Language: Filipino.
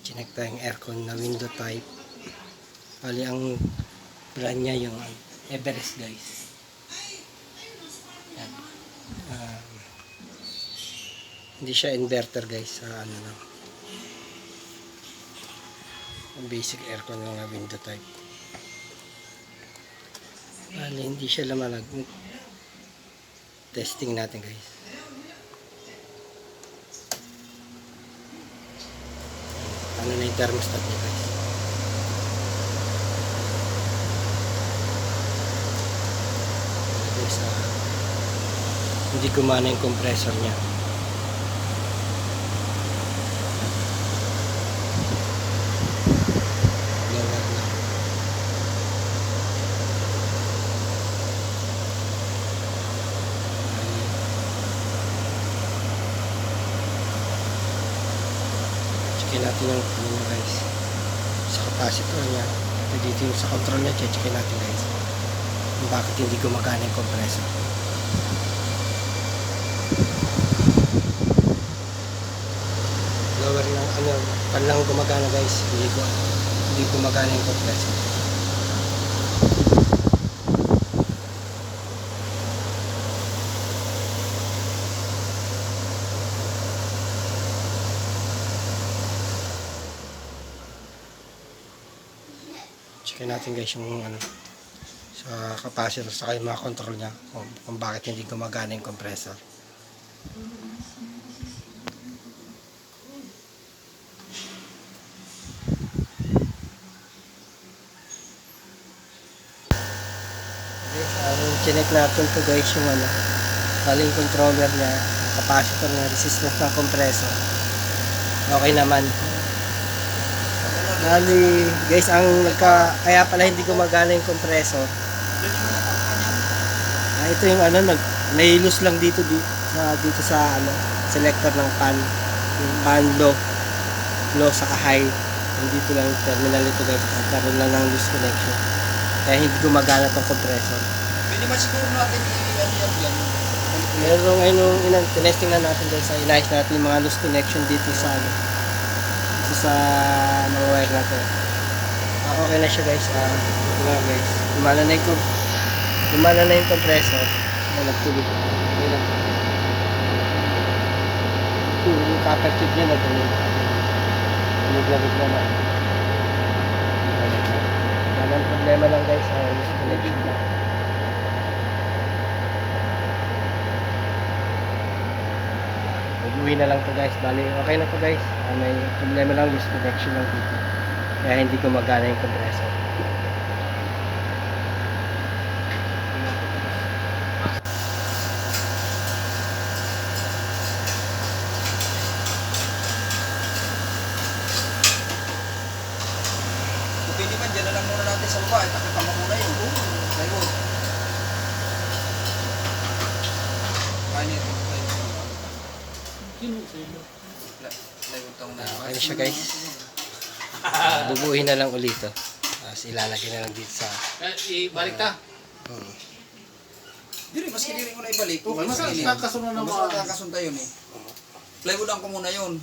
may chinek tayong aircon na window type. Bali, ang brand niya yung Everest guys. Yan. Um, hindi siya inverter guys sa ano lang. Ang basic aircon lang na window type. Bali, hindi siya lamalag. Testing natin guys. Ano na yung thermostat niya guys. Guys, ah, hindi gumana yung compressor niya. Lower na. Checkin natin yung ano niya guys. Sa capacitor niya. Ito dito yung sa control niya. Checkin natin guys. Kung bakit hindi gumagana yung compressor. Lower lang, ano, pan lang gumagana guys. Hindi, ko, hindi gumagana yung compressor. Checkin natin guys yung ano, sa capacitor sa yung mga control niya kung, kung bakit hindi gumagana yung compressor. Ang chinek natin to guys yung ano, baling controller niya, capacitor niya, resistance ng compressor. Okay naman. Bali, guys, ang nagka, kaya pala hindi gumagana yung compressor. Ah, ito yung ano, nag, nahilus lang dito, di, sa, dito sa ano, selector ng pan. Yung pan low, low sa high. Yung dito lang yung terminal ito guys, nagkaroon lang ng loose connection. Kaya hindi gumagana tong compressor. Pwede man siguro natin i-ano yan yan. Meron ngayon nung inang tinesting na natin guys, sa inayos natin yung mga loose connection dito sa ano, dito sa wire natin. Ah, okay na siya guys. Ah, ito na guys. Gumana na yung, gumana na yung compressor. Na nagtulog. Okay na. Ito, yung copper tube niya nagtulog. Tulog-lamig naman. Wala ang problema lang guys sa loose connection Mag-uwi na lang to guys. Bali, okay na to guys. Ah, may problema lang loose connection lang dito. Kaya hindi ko magana yung compressor. Pwede man, dyan na lang muna natin sa baba. Itakita mo muna yun. Plywood. Kaya niya ito. Na siya guys. Bubuhin na lang ulit to. Tapos ilalagay na lang dito sa... Ibalik ta. Hmm. Dili, maski dili ko na ibalik. Okay, mas kakasunod na Mas mga- kakasunod yun eh. Plywood ang ko muna yun.